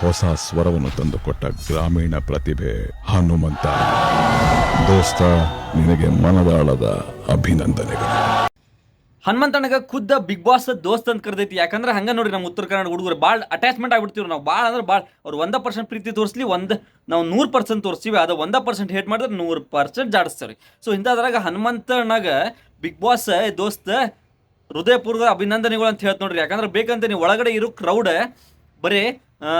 ಹೊಸ ಸ್ವರವನ್ನು ತಂದುಕೊಟ್ಟ ಗ್ರಾಮೀಣ ಪ್ರತಿಭೆ ಹನುಮಂತ. ದೋಸ್ತ, ನಿನಗೆ ಮನದಾಳದ ಅಭಿನಂದನೆಗಳು. ಹನುಮಂತಣ್ಣಗ ಖುದ್ದ ಬಿಗ್ ಬಾಸ್ ದೋಸ್ತ್ ಅಂತ ಕರೆದೈತಿ. ಯಾಕಂದ್ರೆ ಹಂಗ ನೋಡ್ರಿ ನಮ್ಮ ಉತ್ತರ ಕನ್ನಡ ಹುಡುಗರು ಭಾಳ ಅಟ್ಯಾಚ್ಮೆಂಟ್ ಆಗ್ಬಿಡ್ತೀವಿ ನಾವು. ಭಾಳ ಅಂದ್ರೆ ಭಾಳ ಅವ್ರು ಒಂದ ಪರ್ಸೆಂಟ್ ಪ್ರೀತಿ ತೋರಿಸ್ಲಿ, ಒಂದು ನಾವು ನೂರು ಪರ್ಸೆಂಟ್ ತೋರಿಸ್ತೀವಿ. ಅದು ಒಂದ ಪರ್ಸೆಂಟ್ ಹೇಟ್ ಮಾಡಿದ್ರೆ ನೂರು ಪರ್ಸೆಂಟ್ ಜಾಡಿಸ್ತಾರೆ ಸೊ ಇಂಥದ್ರಾಗ ಹನುಮಂತಣ್ಣಗ ಬಿಗ್ ಬಾಸ್ ದೋಸ್ತ್ ಹೃದಯಪೂರ್ವ ಅಭಿನಂದನೆಗಳು ಅಂತ ಹೇಳ್ತ ನೋಡ್ರಿ. ಯಾಕಂದ್ರೆ ಬೇಕಂತ ನೀವು ಒಳಗಡೆ ಇರೋ ಕ್ರೌಡ್ ಬರೀ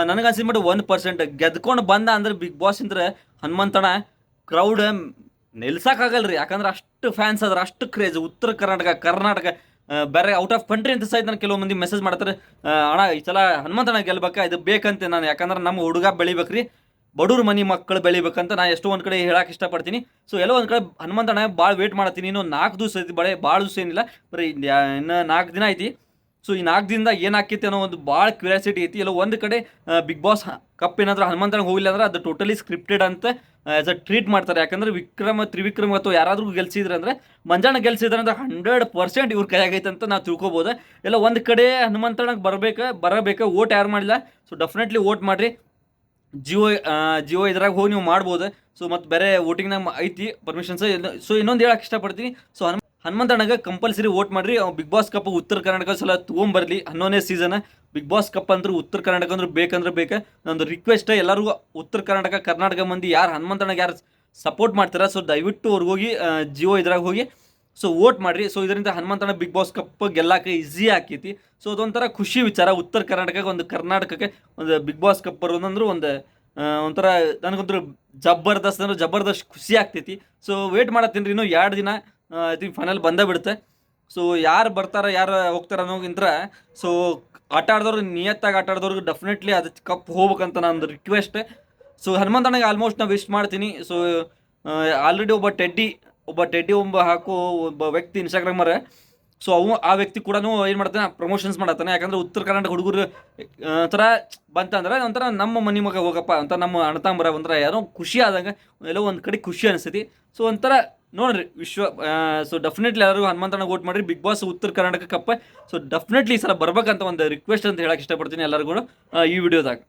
ನನಗೆ ಅನ್ಸಿದ ಮಟ್ಟ ಒಂದು ಪರ್ಸೆಂಟ್ ಗೆದ್ಕೊಂಡು ಬಂದ ಅಂದ್ರೆ ಬಿಗ್ ಬಾಸ್ ಅಂದ್ರೆ ಹನುಮಂತಣ್ಣ ಕ್ರೌಡ್ ರೀ ಯಾಕಂದ್ರೆ ಅಷ್ಟು ಫ್ಯಾನ್ಸ್ ಅದ್ರ ಅಷ್ಟು ಕ್ರೇಜ್ ಉತ್ತರ ಕರ್ನಾಟಕ ಕರ್ನಾಟಕ ಬೇರೆ ಔಟ್ ಆಫ್ ಕಂಟ್ರಿ ಅಂತ ಸಹಿತ ನಾನು ಕೆಲವು ಮಂದಿ ಮೆಸೇಜ್ ಮಾಡ್ತಾರೆ. ಅಣ್ಣ, ಈ ಸಲ ಹನುಮಂತಣ್ಣ ಗೆಲ್ಬೇಕಾ? ಇದು ಬೇಕಂತೆ ನಾನು. ಯಾಕಂದ್ರೆ ನಮ್ಮ ಹುಡುಗ ಬೆಳಿಬೇಕ್ರಿ. ಬಡೂರು ಮನಿ ಮಕ್ಕಳು ಬೆಳಿಬೇಕಂತ ನಾ ಎಷ್ಟೋ ಒಂದು ಕಡೆ ಹೇಳಕ್ಕೆ ಇಷ್ಟಪಡ್ತೀನಿ. ಸೊ ಎಲ್ಲೋ ಒಂದು ಕಡೆ ಹನುಮಂತಣ್ಣ ಭಾಳ ವೇಟ್ ಮಾಡ್ತೀನಿ. ಇನ್ನು ನಾಲ್ಕು ದಿವಸ ಐತಿ. ಬಳೆ ಭಾಳ ದಿವಸ ಏನಿಲ್ಲ. ಬರೀ ಇನ್ನು ನಾಲ್ಕು ದಿನ ಐತಿ. ಸೊ ಈ ನಾಲ್ಕು ದಿನದಾಗ ಏನಾಕೈತಿ ಅನ್ನೋ ಒಂದು ಭಾಳ ಕ್ಯೂರಿಯಾಸಿಟಿ ಐತಿ. ಎಲ್ಲ ಒಂದು ಕಡೆ ಬಿಗ್ ಬಾಸ್ ಕಪ್ ಏನಾದರೂ ಹನುಮಂತನಿಗೆ ಹೋಗಿಲ್ಲ ಅಂದ್ರೆ ಅದು ಟೋಟಲಿ ಸ್ಕ್ರಿಪ್ಟೆಡ್ ಅಂತ ಆಸ್ ಅ ಟ್ರೀಟ್ ಮಾಡ್ತಾರೆ. ಯಾಕಂದ್ರೆ ವಿಕ್ರಮ, ತ್ರಿವಿಕ್ರಮ್ ಅಥವಾ ಯಾರಾದರೂ ಗೆಲ್ಸಿದ್ರೆ ಅಂದರೆ, ಮಂಜಾಣ ಗೆಲ್ಸಿದ್ರೆ ಅಂದ್ರೆ ಹಂಡ್ರೆಡ್ ಪರ್ಸೆಂಟ್ ಇವ್ರ ಕೈಯಾಗೈತೆ ಅಂತ ನಾವು ತಿಳ್ಕೊಬೋದು. ಎಲ್ಲ ಒಂದು ಕಡೆ ಹನುಮಂತನಿಗೆ ಬರಬೇಕು ಬರಬೇಕು, ಓಟ್ ಯಾರು ಮಾಡಿಲ್ಲ ಸೊ ಡೆಫಿನೆಟ್ಲಿ ಓಟ್ ಮಾಡಿರಿ. ಜಿಯೋ ಜಿಯೋ ಇದ್ರಾಗ ಹೋಗಿ ನೀವು ಮಾಡ್ಬೋದು. ಸೊ ಮತ್ತು ಬೇರೆ ವೋಟಿಂಗ್ನಾಗ ಐತಿ ಪರ್ಮಿಷನ್ಸ್ ಸೊ ಇನ್ನೊಂದು ಹೇಳಕ್ಕೆ ಇಷ್ಟಪಡ್ತೀನಿ. ಸೊ ಹನುಮ ಹನುಮಂತಣ್ಣಗೆ ಕಂಪಲ್ಸರಿ ವೋಟ್ ಮಾಡ್ರಿ. ಬಿಗ್ ಬಾಸ್ ಕಪ್ ಉತ್ತರ ಕರ್ನಾಟಕ ಸಲ ತೊಗೊಂಬರ್ಲಿ ಹನ್ನೊಂದನೇ ಸೀಸನ್ ಬಿಗ್ ಬಾಸ್ ಕಪ್ ಅಂದ್ರೆ ಉತ್ತರ ಕರ್ನಾಟಕ ಅಂದ್ರೆ ಬೇಕಂದ್ರೆ ಬೇಕೆ. ನಂದು ರಿಕ್ವೆಸ್ಟ್ ಎಲ್ಲರಿಗೂ ಉತ್ತರ ಕರ್ನಾಟಕ ಕರ್ನಾಟಕ ಮಂದಿ ಯಾರು ಹನುಮಂತಣ್ಣಗೆ ಯಾರು ಸಪೋರ್ಟ್ ಮಾಡ್ತಾರ ಸೊ ದಯವಿಟ್ಟು ಅವ್ರಿಗೆ ಹೋಗಿ ಜಿಯೋ ಇದ್ರಾಗ ಹೋಗಿ. ಸೊ ವೋಟ್ ಮಾಡಿರಿ. ಸೊ ಇದರಿಂದ ಹನುಮಂತಣ್ಣ ಬಿಗ್ ಬಾಸ್ ಕಪ್ ಗೆಲ್ಲಾಕ ಈಸಿ ಆಕೈತಿ. ಸೊ ಅದೊಂಥರ ಖುಷಿ ವಿಚಾರ ಉತ್ತರ ಕರ್ನಾಟಕಕ್ಕೆ, ಒಂದು ಕರ್ನಾಟಕಕ್ಕೆ, ಒಂದು ಬಿಗ್ ಬಾಸ್ ಕಪ್ ಬರೋದಂದ್ರೆ ಒಂದು ಒಂಥರ ನನಗೊಂಥರ ಜಬರ್ದಸ್ತ್ ಅಂದ್ರೆ ಜಬರ್ದಸ್ತ್ ಖುಷಿ ಆಗ್ತೈತಿ. ಸೊ ವೇಟ್ ಮಾಡತ್ತೀನಿ ಇನ್ನೂ ಎರಡು ದಿನ. ಐ ತಿಂಕ್ ಫೈನಲ್ ಬಂದೇ ಬಿಡುತ್ತೆ. ಸೊ ಯಾರು ಬರ್ತಾರೆ, ಯಾರು ಹೋಗ್ತಾರ ಅನ್ನೋಗಿಂತ್ರ ಸೊ ಆಟ ಆಡ್ದವ್ರು ನಿಯತ್ತಾಗಿ ಆಟ ಆಡಿದವ್ರಿಗೆ ಡೆಫಿನೆಟ್ಲಿ ಅದು ಕಪ್ ಹೋಗ್ಬೇಕಂತ ನಂದು ರಿಕ್ವೆಸ್ಟ್ ಸೊ ಹನುಮಂತಣ್ಣಗೆ ಆಲ್ಮೋಸ್ಟ್ ನಾವು ವಿಶ್ ಮಾಡ್ತೀನಿ. ಸೊ ಆಲ್ರೆಡಿ ಒಬ್ಬ ಟೆಡ್ಡಿ ಒಬ್ಬ ಟೆಡ್ಡಿ ಒಬ್ಬ ಹಾಕು ಒಬ್ಬ ವ್ಯಕ್ತಿ ಇನ್ಸ್ಟಾಗ್ರಾಮರ್ ಸೊ ಅವು ಆ ವ್ಯಕ್ತಿ ಕೂಡ ಏನು ಮಾಡ್ತಾನೆ ಪ್ರಮೋಷನ್ಸ್ ಮಾಡತ್ತಾನೆ. ಯಾಕಂದ್ರೆ ಉತ್ತರ ಕರ್ನಾಟಕ ಹುಡುಗರು ಒಂಥರ ಬಂತಂದ್ರೆ ಒಂಥರ ನಮ್ಮ ಮನೆ ಮಗ ಹೋಗಪ್ಪ ಅಂತ ನಮ್ಮ ಅಣ್ಣತಾಂಬರ ಒಂಥರ ಯಾರೋ ಖುಷಿ ಆದಂಗೆ ಎಲ್ಲೋ ಒಂದು ಕಡೆ ಖುಷಿ ಅನಿಸ್ತೈತಿ ಸೊ ಒಂಥರ ನೋಡ್ರಿ, ವಿಶ್ವ ಸೊ ಡೆಫಿನೆಟ್ಲಿ ಎಲ್ಲರಿಗೂ ಹನುಮಂತಣ್ಣ ವೋಟ್ ಮಾಡಿರಿ. ಬಿಗ್ ಬಾಸ್ ಉತ್ತರ ಕರ್ನಾಟಕ ಕಪ್ಪ ಸೊ ಡೆಫಿನೆಟ್ಲಿ ಈ ಸಲ ಬರ್ಬೇಕಂತ ಒಂದು ರಿಕ್ವೆಸ್ಟ್ ಅಂತ ಹೇಳಕ್ಕೆ ಇಷ್ಟಪಡ್ತೀನಿ ಎಲ್ಲರಿಗೂ ಈ ವಿಡಿಯೋದಾಗ